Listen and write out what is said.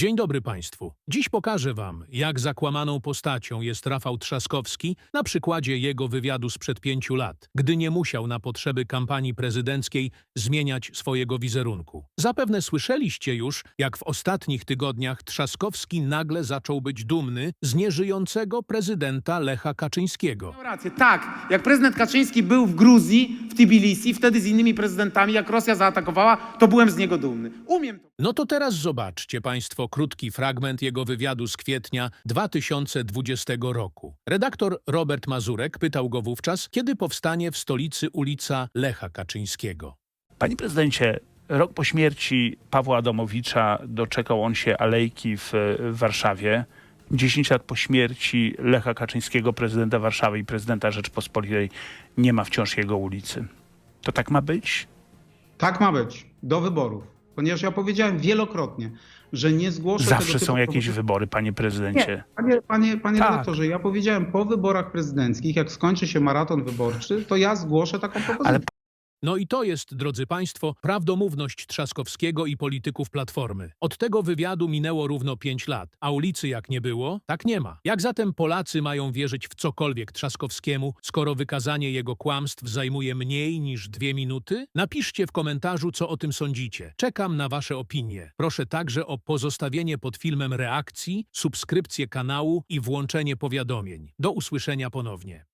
Dzień dobry Państwu. Dziś pokażę Wam, jak zakłamaną postacią jest Rafał Trzaskowski na przykładzie jego wywiadu sprzed pięciu lat, gdy nie musiał na potrzeby kampanii prezydenckiej zmieniać swojego wizerunku. Zapewne słyszeliście już, jak w ostatnich tygodniach Trzaskowski nagle zaczął być dumny z nieżyjącego prezydenta Lecha Kaczyńskiego. Rację, tak. Jak prezydent Kaczyński był w Gruzji, w Tbilisi, wtedy z innymi prezydentami, jak Rosja zaatakowała, to byłem z niego dumny. Umiem to. No to teraz zobaczcie Państwo krótki fragment jego wywiadu z kwietnia 2020 roku. Redaktor Robert Mazurek pytał go wówczas, kiedy powstanie w stolicy ulica Lecha Kaczyńskiego. Panie prezydencie, rok po śmierci Pawła Adamowicza doczekał on się alejki w, w Warszawie. 10 lat po śmierci Lecha Kaczyńskiego, prezydenta Warszawy i prezydenta Rzeczpospolitej, nie ma wciąż jego ulicy. To tak ma być? Tak ma być, do wyborów. Ponieważ ja powiedziałem wielokrotnie, że nie zgłoszę Zawsze tego są typu jakieś propozycji. wybory, panie prezydencie. Nie, panie, panie, panie Tak. redaktorze, ja powiedziałem po wyborach prezydenckich, jak skończy się maraton wyborczy, to ja zgłoszę taką propozycję. Ale No i to jest, drodzy Państwo, prawdomówność Trzaskowskiego i polityków Platformy. Od tego wywiadu minęło równo pięć lat, a ulicy jak nie było, tak nie ma. Jak zatem Polacy mają wierzyć w cokolwiek Trzaskowskiemu, skoro wykazanie jego kłamstw zajmuje mniej niż dwie minuty? Napiszcie w komentarzu, co o tym sądzicie. Czekam na Wasze opinie. Proszę także o pozostawienie pod filmem reakcji, subskrypcję kanału i włączenie powiadomień. Do usłyszenia ponownie.